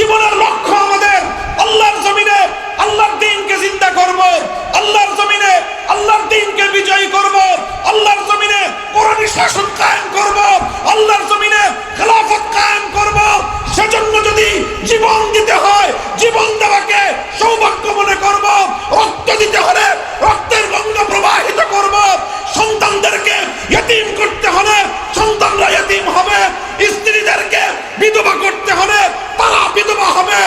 জীবনের লক্ষ্য আমাদের। আল্লাহর জমিনে আল্লাহর দিনকে চিন্তা করব। আল্লাহর জমিনে আল্লাহর দিনকে বিজয়ী করব। আল্লাহর জমিনে কোরআনী শাসন কায়েম করব। আল্লাহর জমিনে খেলাফত কায়েম করব। সেজন্য যদি জীবন দিতে হয়, জীবন দেওয়াকে সৌভাগ্য মনে করব। রক্ত দিতে হলে রক্তের গঙ্গা প্রবাহিত করব। সন্তানদেরকে ইতিম করতে হলে সন্তানরা ইতিম হবে, স্ত্রীদেরকে বিধবা করতে হলে তারা বিধবা হবে।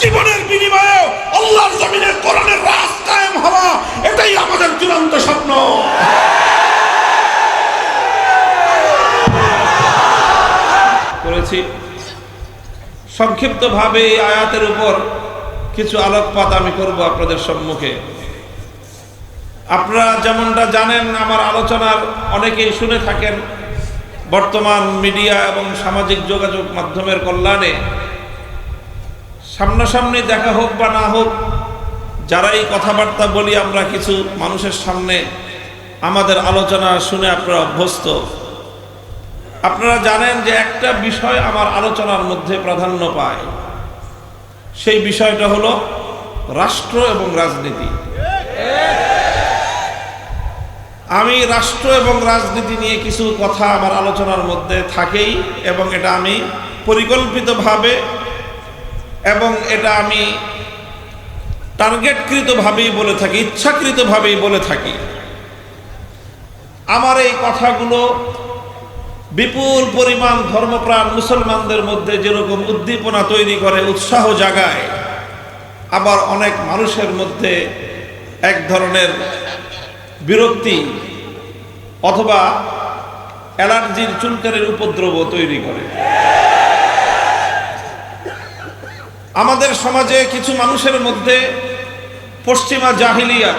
জীবনের বিনিময়ে আল্লাহর জমিনে কোরআনের রাজ কায়েম হওয়া, এটাই আমাদের চূড়ান্ত স্বপ্ন। করেছি। সংক্ষিপ্তভাবে এই আয়াতের উপর কিছু আলোকপাত আমি করব আপনাদের সম্মুখে। আপনারা যেমনটা জানেন, আমার আলোচনার অনেকেই শুনে থাকেন। বর্তমান মিডিয়া এবং সামাজিক যোগাযোগ মাধ্যমের কল্যাণে সামনাসামনি দেখা হোক বা না হোক, যারাই কথাবার্তা বলি আমরা কিছু মানুষের সামনে আমাদের আলোচনা শুনে আপনারা অভ্যস্ত। আপনারা জানেন যে একটা বিষয় আমার আলোচনার মধ্যে প্রাধান্য পায়। সেই বিষয়টা হলো রাষ্ট্র এবং রাজনীতি। আমি রাষ্ট্র এবং রাজনীতি নিয়ে কিছু কথা আমার আলোচনার মধ্যে থাকেই এবং এটা আমি পরিকল্পিতভাবে এবং এটা আমি টার্গেটকৃতভাবেই বলে থাকি, ইচ্ছাকৃতভাবেই বলে থাকি। আমার এই কথাগুলো বিপুল পরিমাণ ধর্মপ্রাণ মুসলমানদের মধ্যে যেরকম উদ্দীপনা তৈরি করে, উৎসাহ জাগায়, আবার অনেক মানুষের মধ্যে এক ধরনের বিরক্তি অথবা অ্যালার্জির চুলকারের উপদ্রব তৈরি করে। আমাদের সমাজে কিছু মানুষের মধ্যে পশ্চিমা জাহিলিয়া,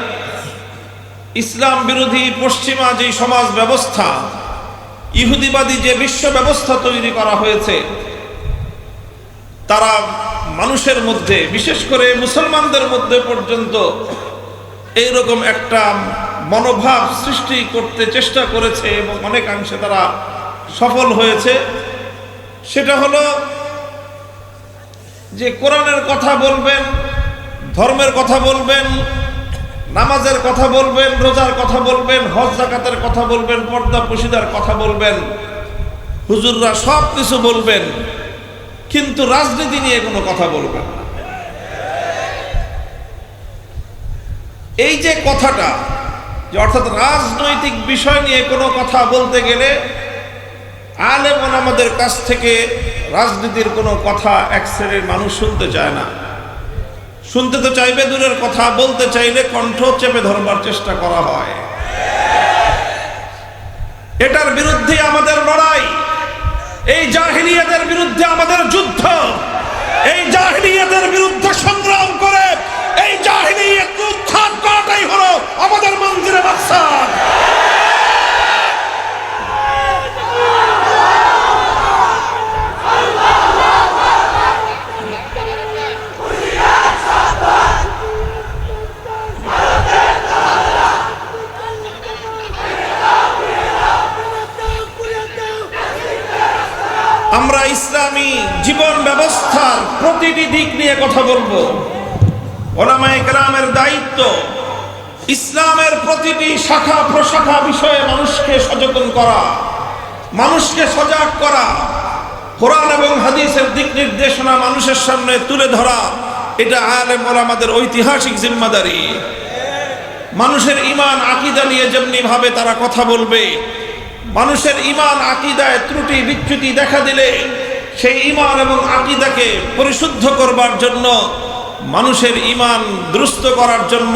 ইসলাম বিরোধী পশ্চিমা যে সমাজ ব্যবস্থা, ইহুদিবাদী যে বিশ্ব ব্যবস্থা তৈরি করা হয়েছে, তারা মানুষের মধ্যে, বিশেষ করে মুসলমানদের মধ্যে পর্যন্ত এইরকম একটা মনোভাব সৃষ্টি করতে চেষ্টা করেছে এবং অনেকাংশে তারা সফল হয়েছে। সেটা হলো যে কোরআনের কথা বলবেন, ধর্মের কথা বলবেন, নামাজের কথা বলবেন, রোজার কথা বলবেন, হজ জাকাতের কথা বলবেন, পর্দা পশিদার কথা বলবেন, হুজুররা সব কিছু বলবেন, কিন্তু রাজনীতি নিয়ে কোনো কথা বলবেন এই যে কথাটা যে অর্থাৎ রাজনৈতিক বিষয় নিয়ে কোনো কথা বলতে গেলে আলেম আমাদের কাছ থেকে রাজনীতির কোনো কথা এক শ্রেণির মানুষ শুনতে চায় না। শুনতে তো চাইবে, দূরের কথা বলতে চাইলে কণ্ঠ চেপে ধরবার চেষ্টা করা হয়। এটার বিরুদ্ধে আমাদের লড়াই। এই জাহিলিয়াতের বিরুদ্ধে আমাদের যুদ্ধ। এই জাহিলিয়াতের বিরুদ্ধে সংগ্রাম করে এই জাহিলিয়াত উত্থান করাটাই হলো আমাদের মন্দিরে বাদশাহ আমরা ইসলামী জীবন ব্যবস্থার প্রতিটি দিক নিয়ে কথা বলব। ওলামায়ে কেরামের দায়িত্ব ইসলামের প্রতিটি শাখা প্রশাখা বিষয়ে মানুষকে সচেতন করা, মানুষকে সজাগ করা, কোরআন এবং হাদিসের দিক নির্দেশনা মানুষের সামনে তুলে ধরা, এটা আলেম ওলামাদের ঐতিহাসিক জিম্মাদারি। মানুষের ইমান আকিদা নিয়ে যেমনি ভাবে তারা কথা বলবে, মানুষের ইমান আকিদায় ত্রুটি বিচ্যুতি দেখা দিলে সেই ইমান এবং আকিদাকে পরিশুদ্ধ করবার জন্য মানুষের ইমান দুরুস্ত করার জন্য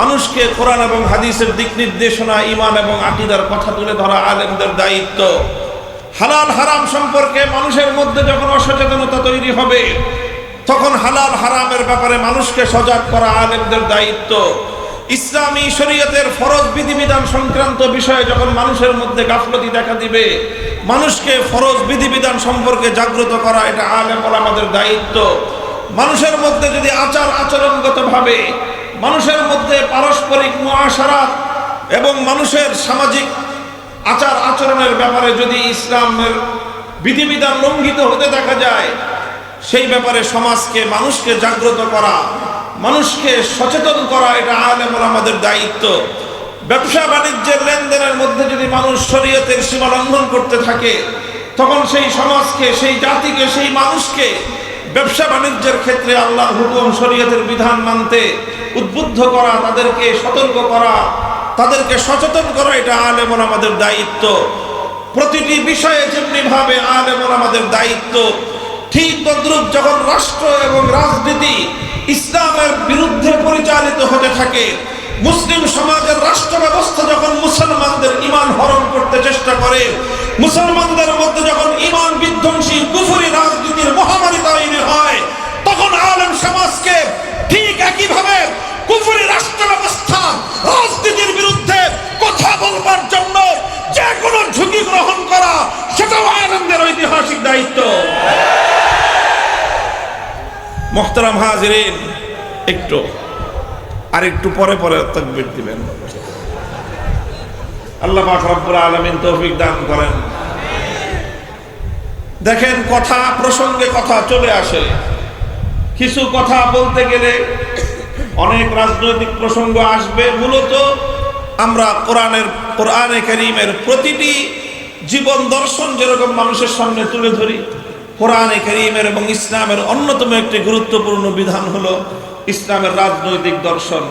মানুষকে কোরআন এবং হাদিসের দিক নির্দেশনা ইমান এবং আকিদার কথা তুলে ধরা আলেমদের দায়িত্ব। হালাল হারাম সম্পর্কে মানুষের মধ্যে যখন অসচেতনতা তৈরি হবে, তখন হালাল হারামের ব্যাপারে মানুষকে সজাগ করা আলেমদের দায়িত্ব। ইসলামী শরীয়তের ফরজ বিধিবিধান সংক্রান্ত বিষয়ে যখন মানুষের মধ্যে গাফলতি দেখা দিবে, মানুষকে ফরজ বিধিবিধান সম্পর্কে জাগ্রত করা, এটা আলেম আমাদের দায়িত্ব। মানুষের মধ্যে যদি আচার আচরণগতভাবে, মানুষের মধ্যে পারস্পরিক মহাসারাত এবং মানুষের সামাজিক আচার আচরণের ব্যাপারে যদি ইসলামের বিধিবিধান লঙ্ঘিত হতে দেখা যায়, সেই ব্যাপারে সমাজকে, মানুষকে জাগ্রত করা, মানুষকে সচেতন করা, এটা আলেমর আমাদের দায়িত্ব। ব্যবসা বাণিজ্যের লেনদেনের মধ্যে যদি মানুষ শরীয়তের সীমা লঙ্ঘন করতে থাকে, তখন সেই সমাজকে, সেই জাতিকে, সেই মানুষকে ব্যবসা বাণিজ্যের ক্ষেত্রে আল্লাহর হুকুম শরীয়তের বিধান মানতে উদ্বুদ্ধ করা, তাদেরকে সতর্ক করা, তাদেরকে সচেতন করা, এটা আলেমন আমাদের দায়িত্ব। প্রতিটি বিষয়ে যেমনি ভাবে আলেমন আমাদের দায়িত্ব, ঠিক তদ্রুপ যখন রাষ্ট্র এবং রাজনীতি ইসলামের বিরুদ্ধে পরিচালিত হতে থাকে, মুসলিম সমাজের রাষ্ট্র ব্যবস্থা যখন মুসলমানদের ইমান হরণ করতে চেষ্টা করে, মুসলমানদের মধ্যে যখন ইমান বিধ্বংসী কুফুরি রাজনীতির মহামারী সমাজকে ঠিক একইভাবে কুফুরি রাষ্ট্র ব্যবস্থা রাজনীতির বিরুদ্ধে কথা বলবার জন্য যে কোনো ঝুঁকি গ্রহণ করা, সেটাও আলেমদের ঐতিহাসিক দায়িত্ব। মোহতারাম হাজিরিন, একটু আর একটু পরে পরে তকবির দিবেন। আল্লাহ পাক রব্বুল আলামিন তৌফিক দান করেন। দেখেন, কথা প্রসঙ্গে কথা চলে আসে। কিছু কথা বলতে গেলে অনেক রাজনৈতিক প্রসঙ্গ আসবে। মূলত আমরা কোরআনের, কোরআনে করিমের প্রতিটি জীবন দর্শন যেরকম মানুষের সামনে তুলে ধরি, কোরআনে করিমের এবং ইসলামের অন্যতম একটি গুরুত্বপূর্ণ বিধান হল ইসলামের রাজনৈতিক দর্শন।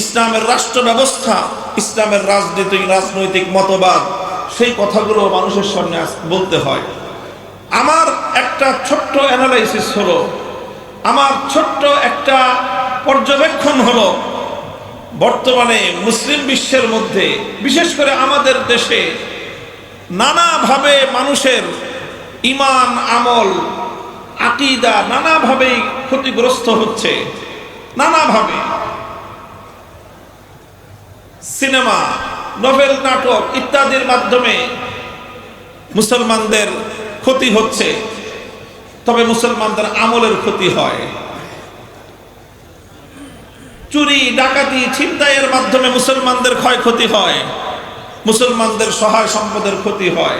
ইসলামের রাষ্ট্র ব্যবস্থা ইসলামের রাজনৈতিক রাজনৈতিক মতবাদ, সেই কথাগুলো মানুষের সামনে বলতে হয়। আমার একটা ছোট্ট অ্যানালাইসিস হলো আমার ছোট্ট একটা পর্যবেক্ষণ হলো, বর্তমানে মুসলিম বিশ্বের মধ্যে, বিশেষ করে আমাদের দেশে, নানাভাবে মানুষের ইমান, আমল, আকিদা নানাভাবেই ক্ষতিগ্রস্ত হচ্ছে। নানাভাবে। সিনেমা, নভেল নাটক ইত্যাদির মাধ্যমে মুসলমানদের ক্ষতি হচ্ছে। তবে মুসলমানদের আমলের ক্ষতি হয়। চুরি, ডাকাতি, ছিনতাইয়ের মাধ্যমে মুসলমানদের ক্ষয়ক্ষতি হয়। মুসলমানদের সহায় সম্পদের ক্ষতি হয়।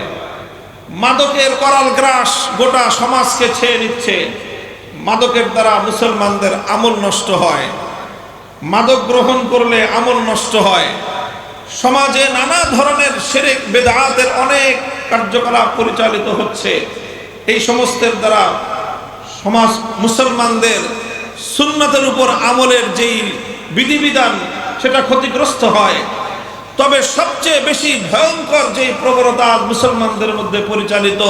মাদকের করাল গ্রাস গোটা সমাজকে ছেয়ে নিচ্ছে। মাদকের দ্বারা মুসলমানদের আমল নষ্ট হয়। মাদক গ্রহণ করলে আমল নষ্ট হয়। সমাজে নানা ধরনের সেরেক, বেদাতের অনেক কার্যকলাপ পরিচালিত হচ্ছে। এই সমস্তের দ্বারা সমাজ মুসলমানদের সুন্নতের উপর আমলের যেই বিধিবিধান, সেটা ক্ষতিগ্রস্ত হয়। তবে সবচেয়ে বেশি ভয়ঙ্কর যে প্রবণতা মুসলমানদের মধ্যে পরিচালিত,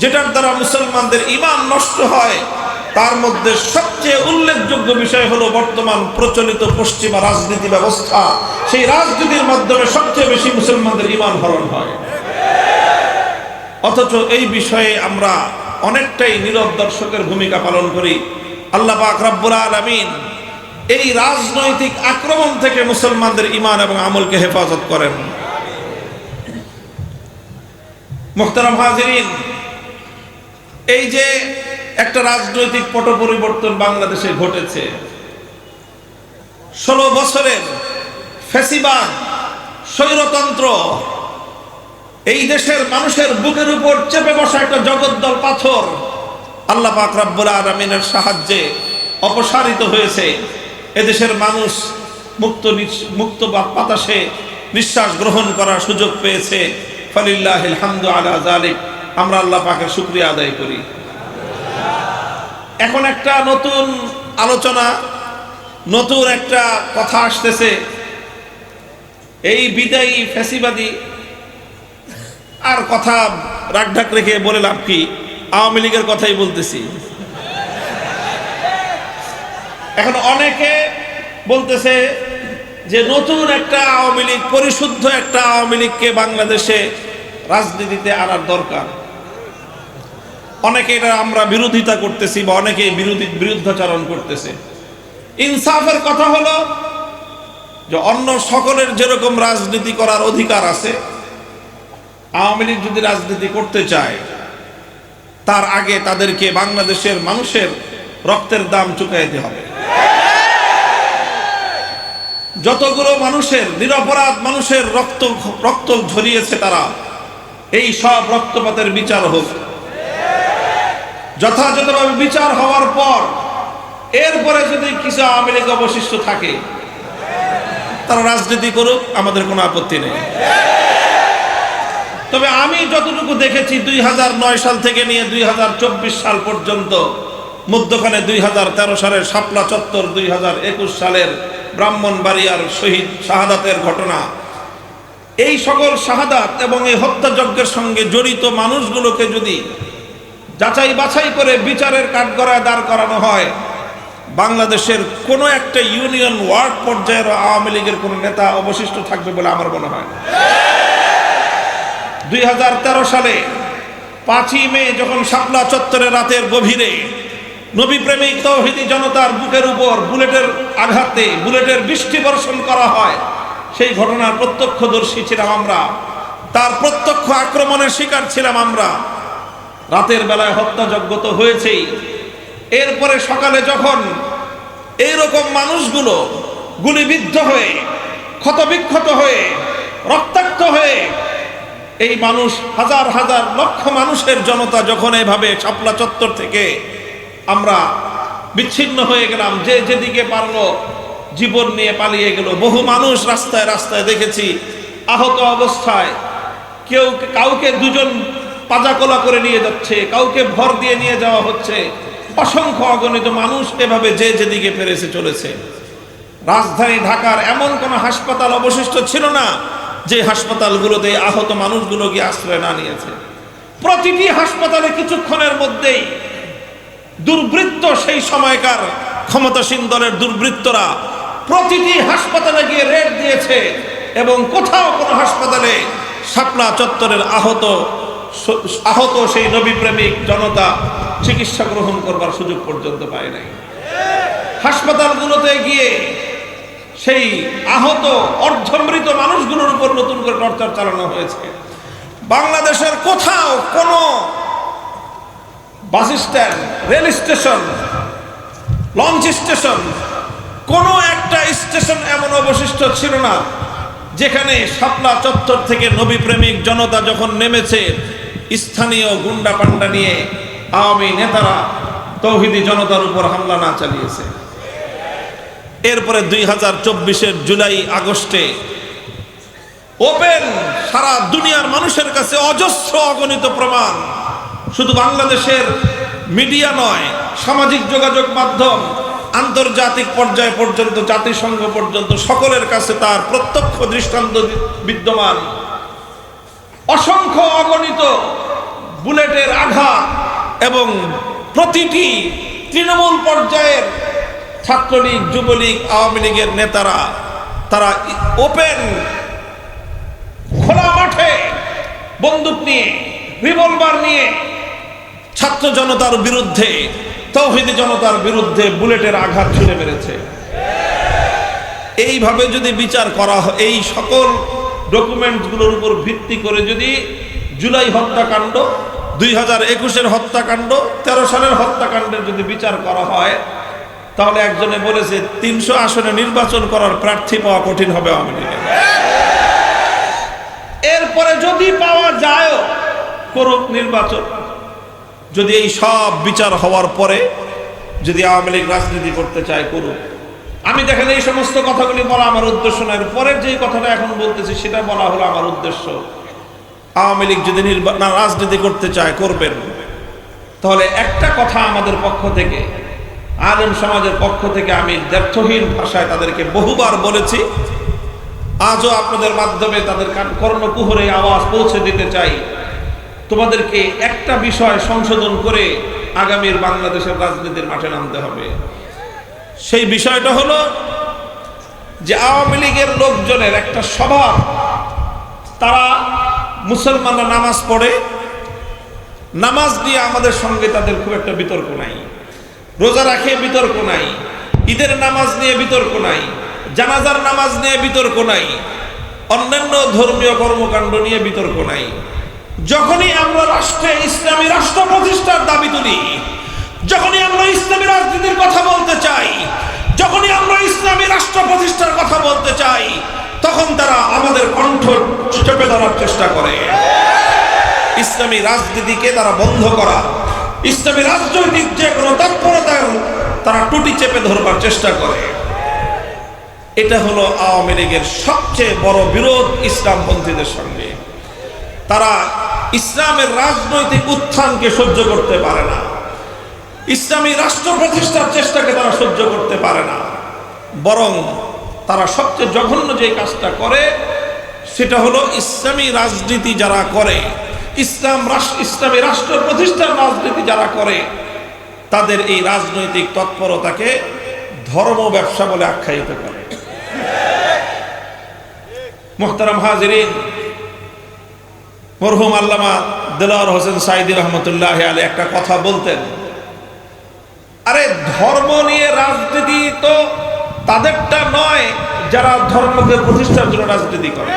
যেটার দ্বারা মুসলমানদের ইমান নষ্ট হয়, তার মধ্যে সবচেয়ে উল্লেখযোগ্য বিষয় হলো বর্তমান প্রচলিত পশ্চিমা রাজনীতি ব্যবস্থা। সেই রাজনীতির মাধ্যমে সবচেয়ে বেশি মুসলমানদের ইমান হরণ হয়। অথচ এই বিষয়ে আমরা অনেকটাই নীরব দর্শকের ভূমিকা পালন করি। আল্লাহ পাক রব্বুল আলামিন এই রাজনৈতিক আক্রমণ থেকে মুসলমানদের ইমান এবং আমলকে হেফাজত করেন। মোহতারাম হাজিরিন, এই যে একটা রাজনৈতিক পট পরিবর্তন বাংলাদেশে ঘটেছে, ষোলো বছরের ফেসিবাদ, স্বৈরতন্ত্র এই দেশের মানুষের বুকের উপর চেপে বসা একটা জগদ্দল পাথর আল্লাহ পাক রব্বুল আলমিনের সাহায্যে অপসারিত হয়েছে। এদেশের মানুষ মুক্ত মুক্ত বাতাসে নিঃশ্বাস গ্রহণ করার সুযোগ পেয়েছে। ফলিল্লাহ হামদু আলা জালিক আমরা আল্লাহ পাকের শুক্রিয়া আদায় করি। এখন একটা নতুন আলোচনা, নতুন একটা কথা আসতেছে। এই বিদায়ী ফ্যাসিবাদী আর কথা রাগঢাক রেখে বলে লাভ কি? আওয়ামী লীগের কথাই বলতেছি। এখন অনেকে বলতেছে যে নতুন একটা আওয়ামী লীগ, পরিশুদ্ধ একটা আওয়ামী লীগকে বাংলাদেশে রাজনীতিতে আনার দরকার। অনেকে এটা আমরা বিরোধিতা করতেছি বা অনেকে বিরোধী, বিরুদ্ধাচরণ করতেছে। ইনসাফের কথা হলো যে অন্য সকলের যেরকম রাজনীতি করার অধিকার আছে আওয়ামী লীগ যদি রাজনীতি করতে চায়, তার আগে তাদেরকে বাংলাদেশের মানুষের রক্তের দাম চুকাইতে হবে। যতগুলো মানুষের নিরপরাধ মানুষের রক্ত রক্ত ঝরিয়েছে তারা, এই সব রক্তপাতের বিচার হোক। যথাযথভাবে বিচার হওয়ার পর, এরপরে যদি কিছু আওয়ামী লীগ অবশিষ্ট থাকে, তারা রাজনীতি করুক, আমাদের কোনো আপত্তি নেই। তবে আমি যতটুকু দেখেছি দুই হাজার নয় সাল থেকে নিয়ে দুই হাজার চব্বিশ সাল পর্যন্ত মধ্যখানে দুই হাজার তেরো সালের শাপলা চত্বর দুই হাজার একুশ সালের ব্রাহ্মণবাড়িয়ার শহীদ শাহাদাতের ঘটনা। এই সকল শাহাদাত এবং এই হত্যাযজ্ঞের সঙ্গে জড়িত মানুষগুলোকে যদি যাচাই বাছাই করে বিচারের কাঠগড়ায় দাঁড় করানো হয়, বাংলাদেশের কোনো একটা ইউনিয়ন ওয়ার্ড পর্যায়ের আওয়ামী লীগের কোনো নেতা অবশিষ্ট থাকবে বলে আমার মনে হয়। দুই হাজার তেরো সালে পাঁচই মে যখন শাপলা চত্বরে রাতের গভীরে নবী প্রেমিক তৌহিদি জনতার বুকের উপর বুলেটের আঘাতে বুলেটের বৃষ্টি বর্ষণ করা হয়, সেই ঘটনার প্রত্যক্ষদর্শী ছিলাম আমরা। তার প্রত্যক্ষ আক্রমণের শিকার ছিলাম আমরা। রাতের বেলায় হত্যাযজ্ঞ তো হয়েছেই। এরপরে সকালে যখন এইরকম মানুষগুলো গুলিবিদ্ধ হয়ে, ক্ষতবিক্ষত হয়ে, রক্তাক্ত হয়ে এই মানুষ হাজার হাজার লক্ষ মানুষের জনতা যখন এভাবে শাপলা চত্বর থেকে আমরা বিচ্ছিন্ন হয়ে গেলাম, যে যেদিকে পারল জীবন নিয়ে পালিয়ে গেল। বহু মানুষ রাস্তায় রাস্তায় দেখেছি, আহত অবস্থায়। কেউ কাউকে দুজন পাজাকোলা করে নিয়ে যাচ্ছে, কাউকে ভর দিয়ে নিয়ে যাওয়া হচ্ছে। অসংখ্য অগণিত মানুষ এভাবে যে যেদিকে পেরেছে চলেছে। রাজধানী ঢাকার এমন কোন হাসপাতাল অবশিষ্ট ছিল না যে হাসপাতালগুলোতে আহত মানুষগুলোকে আশ্রয় না নিয়েছে। প্রতিটি হাসপাতালে কিছুক্ষণের মধ্যেই দুর্বৃত্ত সেই সময়কার ক্ষমতাসীন দলের দুর্বৃত্তরা প্রতিটি হাসপাতালে গিয়ে রেড দিয়েছে এবং কোথাও কোনো হাসপাতালে শাপলা চত্বরের আহত আহত সেই নবী প্রেমিক জনতা চিকিৎসা গ্রহণ করবার সুযোগ পর্যন্ত পায় নাই। হাসপাতালগুলোতে গিয়ে সেই আহত, অর্ধমৃত মানুষগুলোর উপর নতুন করে টর্চার চালানো হয়েছে। বাংলাদেশের কোথাও কোনো bus stand, rail station, launch station, কোনো একটা স্টেশন এমন অবশিষ্ট ছিল না, যেখানে শাপলা চত্বর থেকে নবী প্রেমিক জনতা যখন নেমেছে, স্থানীয় গুন্ডা পান্ডা নিয়ে আওয়ামী নেতারা, তৌহিদি জনতার উপর হামলা না চালিয়েছে। এরপরে দুই হাজার চব্বিশের জুলাই, আগস্টে ওপেন সারা দুনিয়ার মানুষের কাছে অজস্র অগণিত প্রমাণ। শুধু বাংলাদেশের মিডিয়া নয়, সামাজিক যোগাযোগ মাধ্যম, আন্তর্জাতিক পর্যায় পর্যন্ত, জাতিসংঘ পর্যন্ত, সকলের কাছে তার প্রত্যক্ষ দৃষ্টান্ত বিদ্যমান। অসংখ্য অগণিত বুলেটের আঘাত এবং প্রতিটি তৃণমূল পর্যায়ের ছাত্রলীগ, যুবলীগ, আওয়ামী লীগের নেতারা, তারা ওপেন, খোলা মাঠে বন্দুক নিয়ে, রিভলভার নিয়ে ছাত্র জনতার বিরুদ্ধে, তৌহিদি জনতার বিরুদ্ধে বুলেটের আঘাত ছুড়ে মেরেছে। এইভাবে যদি বিচার করা হয় এই সকল ডকুমেন্টগুলোর উপর ভিত্তি করে যদি জুলাই হত্যাকাণ্ড, দুই হাজার একুশের হত্যাকাণ্ড, তেরো সালের হত্যাকাণ্ডের যদি বিচার করা হয় তাহলে একজনে বলেছে, তিনশো আসনে নির্বাচন করার প্রার্থী পাওয়া কঠিন হবে আওয়ামী এরপরে যদি পাওয়া যায় করুক নির্বাচন। যদি এই সব বিচার হওয়ার পরে যদি আওয়ামী লীগ রাজনীতি করতে চায়, করুক। আমি দেখেন এই সমস্ত কথাগুলি বলা আমার উদ্দেশ্য নয়। পরের যে কথাটা এখন বলতেছি, সেটা বলা হলো আমার উদ্দেশ্য। আওয়ামী লীগ যদি রাজনীতি করতে চায়, করবেন। তাহলে একটা কথা আমাদের পক্ষ থেকে আলেম সমাজের পক্ষ থেকে আমি দ্ব্যর্থহীন ভাষায় তাদেরকে বহুবার বলেছি, আজও আপনাদের মাধ্যমে তাদের কর্ণকুহরে আওয়াজ পৌঁছে দিতে চাই। তোমাদেরকে একটা বিষয় সংশোধন করে আগামীর বাংলাদেশের রাজনীতির মাঠে নামতে হবে। সেই বিষয়টা হলো যে আওয়ামী লীগের লোকজনের একটা স্বভাব, তারা মুসলমানরা নামাজ পড়ে, নামাজ নিয়ে আমাদের সঙ্গে তাদের খুব একটা বিতর্ক নাই। রোজা রাখে বিতর্ক নাই। ঈদের নামাজ নিয়ে বিতর্ক নাই। জানাজার নামাজ নিয়ে বিতর্ক নাই। অন্যান্য ধর্মীয় কর্মকাণ্ড নিয়ে বিতর্ক নাই। যখনই আমরা রাষ্ট্রে ইসলামী রাষ্ট্র প্রতিষ্ঠার দাবি তুলি, যখনই আমরা ইসলামী রাজনীতির কথা বলতে চাই, যখনই আমরা ইসলামী রাষ্ট্র প্রতিষ্ঠার কথা বলতে চাই, তখন তারা আমাদের কণ্ঠ চেপে ধরার চেষ্টা করে। ইসলামী রাজনীতিকে তারা বন্ধ করা ইসলামী রাজনৈতিক যে কোনো তৎপরতার তারা টুটি চেপে ধরবার চেষ্টা করে। এটা হলো আওয়ামী লীগের সবচেয়ে বড় বিরোধ ইসলাম ইসলামপন্থীদের সঙ্গে। তারা ইসলামের রাজনৈতিক উত্থানকে সহ্য করতে পারে না। ইসলামী রাষ্ট্র প্রতিষ্ঠার চেষ্টাকে তারা সহ্য করতে পারে না। বরং তারা সবচেয়ে জঘন্য যে কাজটা করে, সেটা হলো ইসলামী রাজনীতি যারা করে ইসলাম রাষ্ট্র, ইসলামী রাষ্ট্র প্রতিষ্ঠার রাজনীতি যারা করে, তাদের এই রাজনৈতিক তৎপরতাকে ধর্ম ব্যবসা বলে আখ্যায়িত করে। মোহতারাম হাজিরিন, মরহুম আল্লামা দেলাওয়ার হোসেন সাইদি রহমতুল্লাহ আলী একটা কথা বলতেন। আরে, ধর্ম নিয়ে রাজনীতি তো তাদেরটা নয়, যারা ধর্মকে প্রতিষ্ঠার জন্য রাজনীতি করে।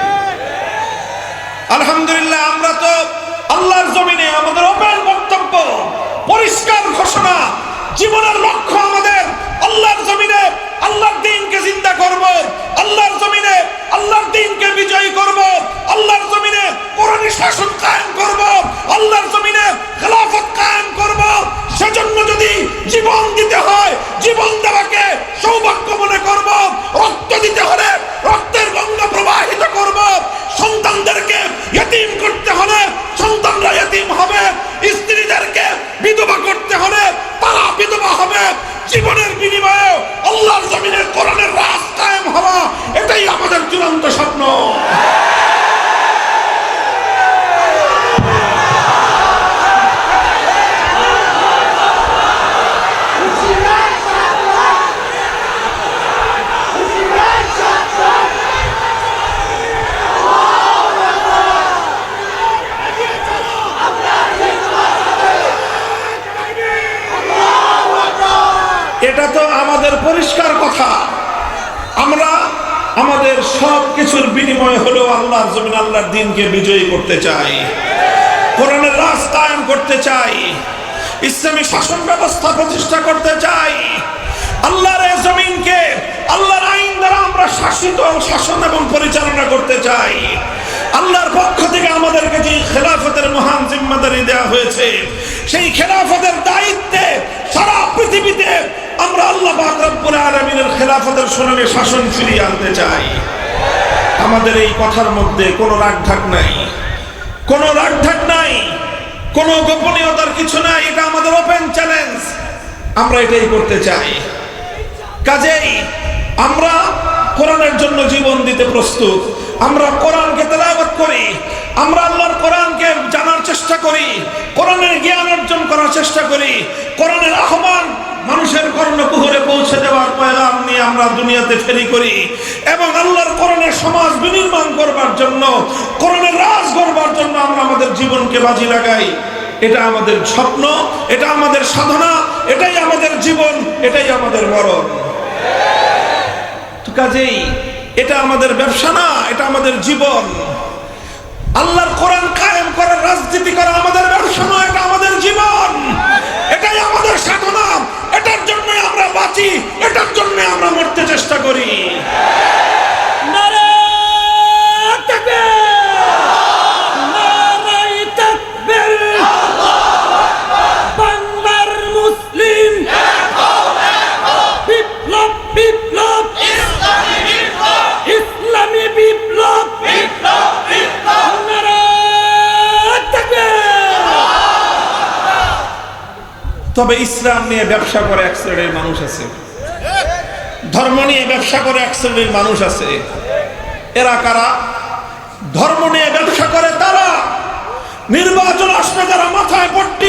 আলহামদুলিল্লাহ, আমরা তো আল্লাহর জমিনে আমাদের ওপেন বক্তব্য পরিষ্কার ঘোষণা জীবনের লক্ষ্য আমাদের আল্লাহর জমিনে আল্লাহর দিনকে চিন্তা করব, আল্লাহর জমিনে আল্লাহর দিনকে বিজয়ী করব, আল্লাহর জমিনে কোরআনী শাসন কায়েম করব, আল্লাহর জমিনে খেলাফত কায়েম করব। সেজন্য যদি জীবন দিতে হয়, জীবন দেওয়াকে সৌভাগ্য মনে করব, রক্ত দিতে হলে রক্তের গঙ্গা প্রবাহিত করব। সন্তানদেরকে ইয়তিম করতে হলে সন্তানরা ইয়তিম হবে, স্ত্রীদেরকে বিধবা করতে হলে তারা বিধবা হবে। জীবনের বিনিময়ে আল্লাহর জমিনে কোরআনের রাস্তা হওয়া এটাই আমাদের চূড়ান্ত স্বপ্ন। পরিষ্কার কথা। আমরা আমাদের সব কিছুর বিনিময় হলেও আল্লাহর জমিন আল্লাহর দিনকে বিজয়ী করতে চাই। কোরআনের রাজ করতে চাই। ইসলামী শাসন ব্যবস্থা প্রতিষ্ঠা করতে চাই। আল্লাহর জমিনকে আল্লাহর আইন দ্বারা আমরা শাসিত শাসন এবং পরিচালনা করতে চাই। আল্লাহর পক্ষ থেকে আমাদেরকে যে খেলাফতের মহান জিম্মাদারি দেওয়া হয়েছে, সেই খেলাফতের আমরা আল্লাহ পাক রব্বুল আলামিনের খেলাফতের সোনামে শাসন ফিরিয়ে আনতে চাই। আমাদের এই কথার মধ্যে কোনো নাই। কোনো নাই। কোনো গোপনীয়তার কিছু এটা আমাদের ওপেন চ্যালেঞ্জ আমরা এটাই করতে চাই। কাজেই আমরা কোরআনের জন্য জীবন দিতে প্রস্তুত। আমরা কোরআনকে তেলাওয়াত করি। আমরা আল্লাহর কোরআনকে জানার চেষ্টা করি। কোরআনের জ্ঞান অর্জন করার চেষ্টা করি। কোরআনের আহ্বান মানুষের কর্ণকুহরে পৌঁছে দেওয়ার পয়গাম নিয়ে আমরা দুনিয়াতে ফেরি করি। এবং আল্লাহর কোরআনের সমাজ বিনির্মাণ করবার জন্য কোরআনের রাজ করবার জন্য আমরা আমাদের জীবনকে বাজি লাগাই। এটা আমাদের স্বপ্ন, এটা আমাদের সাধনা, এটাই আমাদের জীবন, এটাই আমাদের মরণ। কাজেই এটা আমাদের ব্যবসা না, এটা আমাদের জীবন। আল্লাহর কোরআন কায়েম করার রাজনীতি করা আমাদের ব্যবসা নয় এটা আমাদের জীবন। বাঁচি এটার জন্য আমরা মরতে চেষ্টা করি। তবে ইসলাম নিয়ে ব্যবসা করে এক শ্রেণির মানুষ আছে। ধর্ম নিয়ে ব্যবসা করে এক শ্রেণির মানুষ আছে। এরা কারা? ধর্ম নিয়ে ব্যবসা করে তারা। নির্বাচন আসলে তারা মাথায় পট্টি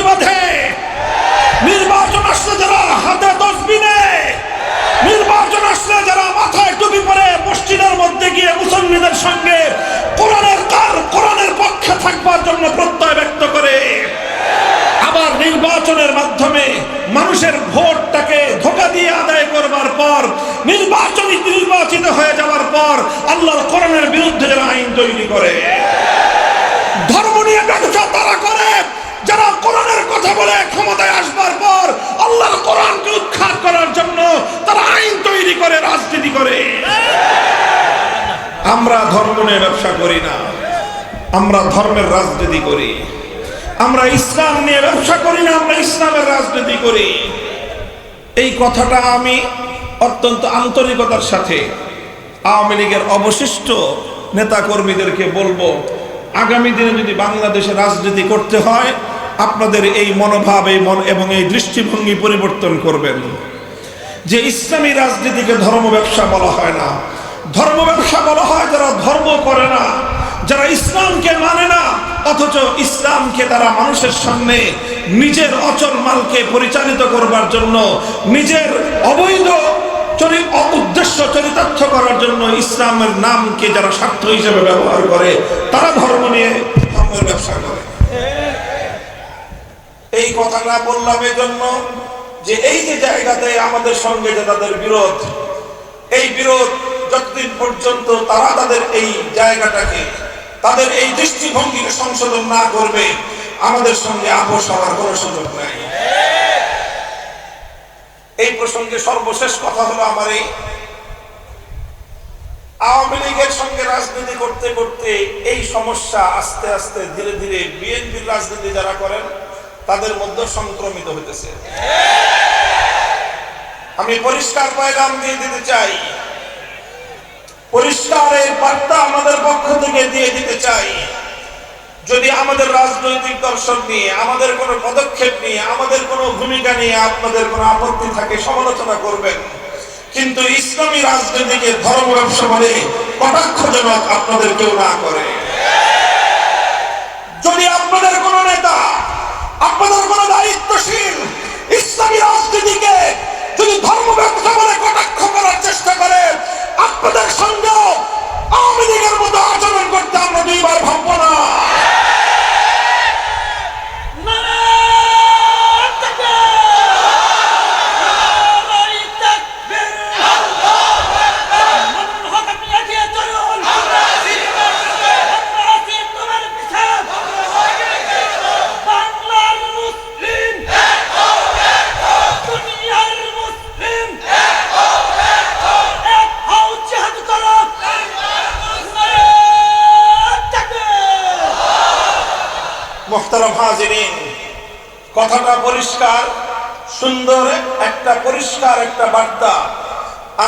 তৈরি করে। ধর্ম নিয়ে ব্যবসা তারা করে। যারা কোরআনের কথা বলে ক্ষমতায় আসবার পর আল্লাহর কোরআনকে উৎখাত করার জন্য তারা আইন তৈরি করে, রাজনীতি করে। আমরা ধর্ম নিয়ে ব্যবসা করি না। আমরা ধর্মের রাজনীতি করি। আমরা ইসলাম নিয়ে ব্যবসা করি না, আমরা ইসলামের রাজনীতি করি। এই কথাটা আমি অত্যন্ত আন্তরিকতার সাথে আওয়ামী লীগের অবশিষ্ট নেতাকর্মীদেরকে বলব, আগামী দিনে যদি বাংলাদেশে রাজনীতি করতে হয়, আপনাদের এই মনোভাব এই মন এবং এই দৃষ্টিভঙ্গি পরিবর্তন করবেন। যে ইসলামী রাজনীতিকে ধর্ম ব্যবসা বলা হয় না। ধর্ম ব্যবসা বলা হয় যারা ধর্ম করে না, যারা ইসলামকে মানে না, অথচ ইসলামকে তারা মানুষের সামনে নিজের অচল মালকে পরিচালিত করবার জন্য নিজের অবৈধ চরি- অ- উদ্দেশ্য চরিতার্থ করার জন্য ইসলামের নামকে যারা স্বার্থ হিসেবে ব্যবহার করে, তারা ধর্ম নিয়ে ধর্মের ব্যবসা করে। এই কথাটা বললাম জন্য যে এই যে জায়গাতে আমাদের সঙ্গে যে তাদের বিরোধ, এই বিরোধ যতদিন পর্যন্ত তারা তাদের এই জায়গাটাকে, তাদের এই দৃষ্টিভঙ্গিকে সংশোধন না করবে, আমাদের সঙ্গে আপোষ হওয়ার কোনো সুযোগ নাই। এই প্রসঙ্গে সর্বশেষ কথা হলো আমার এই। আওয়ামী লীগের সঙ্গে রাজনীতি করতে করতে এই সমস্যা আস্তে আস্তে ধীরে ধীরে বিএনপির রাজনীতি যারা করেন, তাদের মধ্যে সংক্রমিত হইতেছে। আমি পরিষ্কার পয়গাম দিয়ে দিতে চাই। পরিষ্কার এই বার্তা আমাদের পক্ষ থেকে দিয়ে দিতে চাই। যদি আমাদের রাজনৈতিক দর্শন নিয়ে, আমাদের কোনো পদক্ষেপ নিয়ে, আমাদের কোনো ভূমিকা নিয়ে আপনাদের কোনো আপত্তি থাকে, সমালোচনা করবেন। কিন্তু ইসলামী রাজনীতিকে ধর্ম ব্যবসা বলে কটাক্ষজনক আপনাদের কেউ না করে। যদি আপনাদের কোন নেতা, আপনাদের কোন দায়িত্বশীল ইসলামী রাজনীতিকে যদি ধর্ম ব্যবসা বলে কটাক্ষ করার চেষ্টা করে, আপনাদের সঙ্গে আওয়ামী লীগের মতো আচরণ করতে আমরা দুইবার ভাববো না।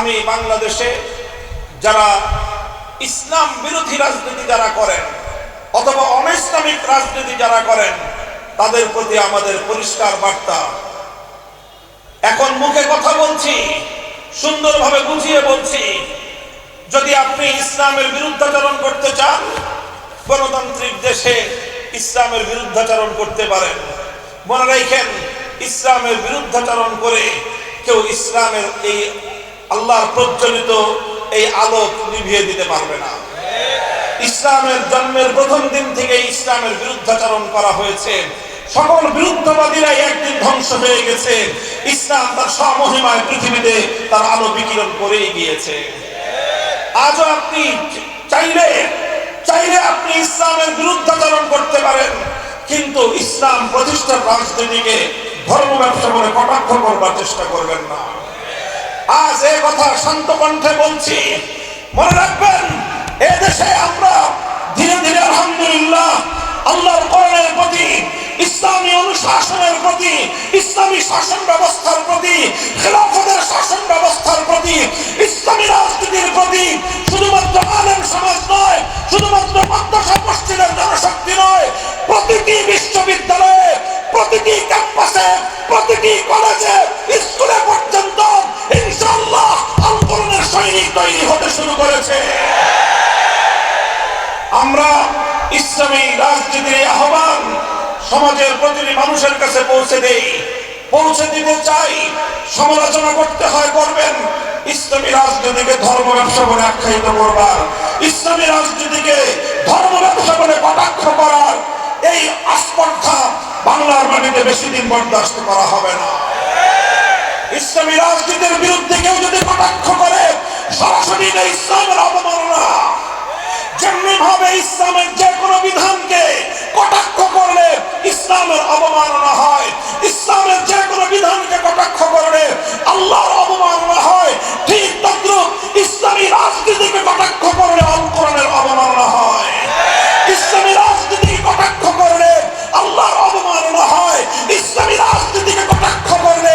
আমি বাংলাদেশে যারা ইসলাম বিরোধী রাজনীতি যারা করেন অথবা অনৈসলামিক রাজনীতি যারা করেন, তাদের প্রতি আমাদের পরিষ্কার বার্তা। এখন মুখে কথা বলছি, সুন্দরভাবে বুঝিয়ে বলছি, যদি আপনি ইসলামের বিরুদ্ধাচরণ করতে চান, গণতান্ত্রিক দেশে ইসলামের বিরুদ্ধাচরণ করতে পারেন। মনে রাখেন, ইসলামের বিরুদ্ধাচরণ করে কেউ ইসলামের এই আল্লাহর প্রজ্বলিত এই আলোক নিভিয়ে দিতে পারবে না। ইসলামের জন্মের প্রথম দিন থেকে ইসলামের বিরুদ্ধাচরণ করা হয়েছে। সকল বিরুদ্ধবাদীরাই একদিন ধ্বংস হয়ে গেছে। ইসলাম তার স্বমহিমায় পৃথিবীতে তার আলো বিকিরণ করেই গিয়েছে। আজও আপনি চাইলে চাইলে আপনি ইসলামের বিরুদ্ধাচরণ করতে পারেন। কিন্তু ইসলাম প্রতিষ্ঠার রাজনীতিকে ধর্ম ব্যবসা বলে কটাক্ষ করবার চেষ্টা করবেন না। আজ এ কথা শান্ত কণ্ঠে বলছি। মনে রাখবেন, এ দেশে আমরা ধীরে ধীরে আলহামদুলিল্লাহ আল্লাহর করণের প্রতি, ইসলামী অনুশাসনের প্রতি, ইসলামী শাসন ব্যবস্থার প্রতি, খেলাফতের শাসন ব্যবস্থার প্রতি, ইসলামী রাজনীতির প্রতি শুধুমাত্র আলেম সমাজ নয়, শুধুমাত্র মাদ্রাসা মসজিদের জনশক্তি নয়, প্রতিটি বিশ্ববিদ্যালয়ে, প্রতিটি ক্যাম্পাসে, প্রতিটি কলেজে তৈরি হতে শুরু করেছে। আমরা ইসলামী রাজনীতির আহ্বান সমাজের প্রতিটি মানুষের কাছে পৌঁছে দেই। পৌঁছে দিতে চাই, সমালোচনা করতে হয়, করবেন। ইসলামী রাজনীতিকে ধর্ম ব্যবসা বলে আখ্যায়িত করবার। ইসলামী রাজনীতিকে ধর্ম ব্যবসা বলে কটাক্ষ করার এই আস্পর্ধা বাংলার মাটিতে বেশি দিন বরদাস্ত করা হবে না। ইসলামী রাজনীতির বিরুদ্ধে কেউ যদি কটাক্ষ করে সরাসরি ইসলামের অবমাননা। যেমনি ভাবে ইসলামের যে কোনো বিধানকে কটাক্ষ করলে ইসলামের অবমাননা হয়, ইসলামের যে কোনো বিধানকে কটাক্ষ করলে আল্লাহর অবমাননা হয়, ঠিক তদ্রুপ ইসলামী রাজনীতিকে কটাক্ষ করলে অঙ্করণের অবমাননা হয়। ইসলামী রাজনীতি কটাক্ষ করলে আল্লাহর অবমাননা হয়, ইসলামী রাজনীতিকে কটাক্ষ করলে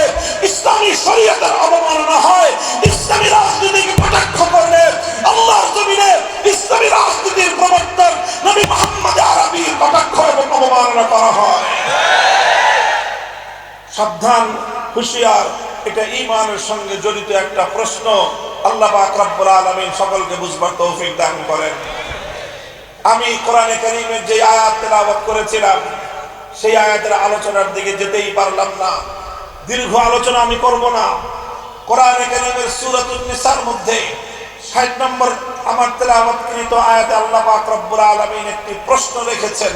ইসলামী শরীয়তের অবমাননা হয়, ইসলামী রাজনীতিকে পরিচালনা করা হয়। সাবধান, হুশিয়ার, এটা ইমানের সঙ্গে জড়িত একটা প্রশ্ন। আল্লাহ আকরাবুল আলমী সকলকে বুঝবার তৌফিক দান করেন। আমি কোরআনে করিমের যে আয়াত তেলাওয়াত করেছিলাম, সেই আয়াতের আলোচনার দিকে যেতেই পারলাম না। দীর্ঘ আলোচনা আমি করব না। কোরআনে করিমের সুরত নিসার মধ্যে 60 নম্বর আমার তেলাওয়াতকৃত আয়াতে আল্লাহ আকরাবুল আলমিন একটি প্রশ্ন রেখেছেন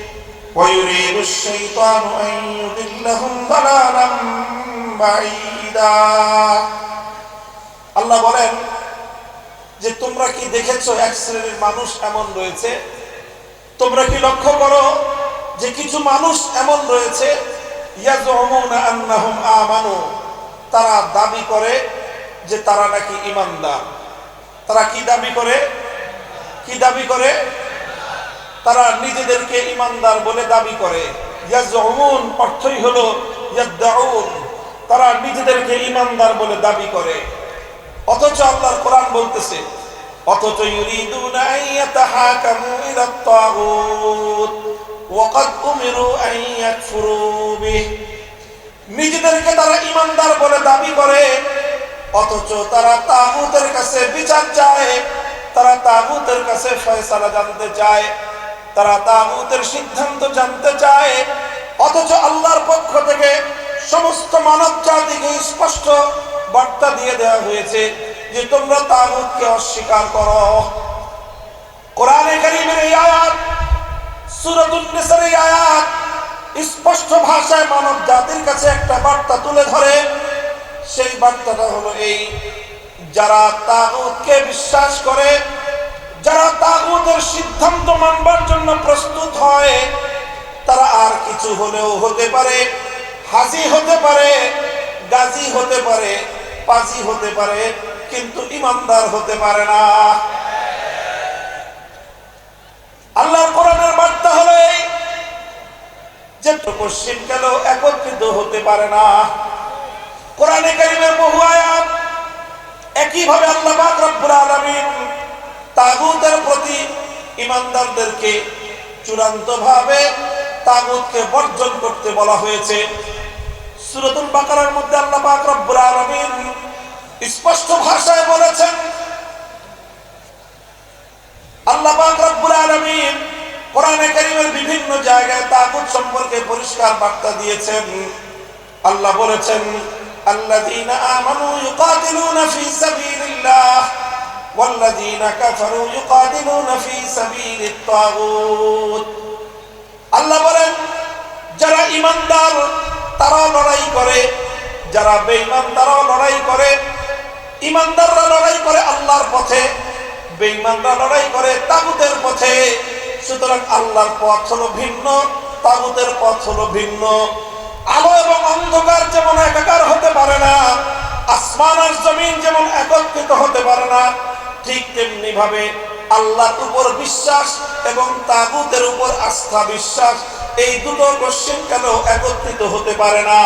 ويريد الشيطان أن يضلهم ضلالا بعيدا আল্লাহ বলেন যে তোমরা কি দেখেছো এক শ্রেণীর মানুষ এমন রয়েছে তোমরা কি লক্ষ্য করো যে কিছু মানুষ এমন রয়েছে ইয়াজুমুনা আন্নাহুম আমানু তারা দাবি করে যে তারা নাকি ইমানদার তারা কি দাবি করে কি দাবি করে তারা নিজেদেরকে ইমানদার বলে দাবি করে। ইয়াজউমুন অর্থই হলো ইয়াদউন। তারা নিজেদেরকে ইমানদার বলে দাবি করে। অথচ আল্লাহর কোরআন বলতেছে, অথচ ইউরিদুনা ইয়াতাহাকামু ইলা তাগুত ওয়াকাদ উমিরু আন ইয়াকফুরু বিহ। নিজেদেরকে তারা ইমানদার বলে দাবি করে, অথচ তারা তাগুতের কাছে বিচার চায়। তারা তাগুতের কাছে ফয়সালা জানতে চায়। তারা তাগুতের সিদ্ধান্ত জানতে চায়, অথচ আল্লাহর পক্ষ থেকে সমস্ত মানব জাতিকে স্পষ্ট বার্তা দিয়ে দেওয়া হয়েছে যে তোমরা তাগুতকে অস্বীকার করো। কোরআনে কারীমের এই আয়াত, সূরাতুন নিসার এই আয়াত স্পষ্ট ভাষায় মানব জাতির কাছে একটা বার্তা তুলে ধরে। সেই বার্তাটা হলো এই, যারা তাগুতকে বিশ্বাস করে যারা তাগুতের সিদ্ধান্ত মানবার জন্য প্রস্তুত হয়, তারা আর কিছু হলেও হতে পারে। হাজি হতে পারে, গাজী হতে পারে, পাজি হতে পারে, কিন্তু ইমানদার হতে পারে না। আল্লাহর কোরআনের বার্তা হলে যে পশ্চিম কেন একত্রিত হতে পারে না। কোরআনে কারিমের বহু আয়াত একইভাবে আল্লাহ পাক রব্বুল আলামিন তাগুতের প্রতি ইমানদারদেরকে চূড়ান্ত ভাবে তাগুতকে বর্জন করতে বলা হয়েছে। সূরাতুল মধ্যে আল্লাহ স্পষ্ট ভাষায় বলেছেন, আল্লাহ কোরআনে বিভিন্ন জায়গায় তাগুত সম্পর্কে পরিষ্কার বার্তা দিয়েছেন। আল্লাহ বলেছেন আমানু ইউকাতিলুনা ফি সাবিলিল্লাহ। ওয়াল্লাযীনা কাফারু ইউকাতিলুনা ফি সাবিলিত তাগুত আল্লাহ বলেন, যারা ইমানদার তারা লড়াই করে। যারা বেঈমান, তারাও লড়াই করে। ইমানদাররা লড়াই করে আল্লাহর পথে, বেঈমানরা লড়াই করে তাগুতের পথে। সুতরাং আল্লাহর পথ হলো ভিন্ন, তাগুতের পথ হলো ভিন্ন। আলো এবং অন্ধকার যেমন একাকার হতে পারে না আসমান আর জমিন যেমন একত্রিত হতে পারে না, ঠিক তেমনি ভাবে আল্লাহর উপর বিশ্বাস এবং তাগুতের উপর আস্থা বিশ্বাস, এই দুটো কোশ্চেন কেন একত্রিত হতে পারে না?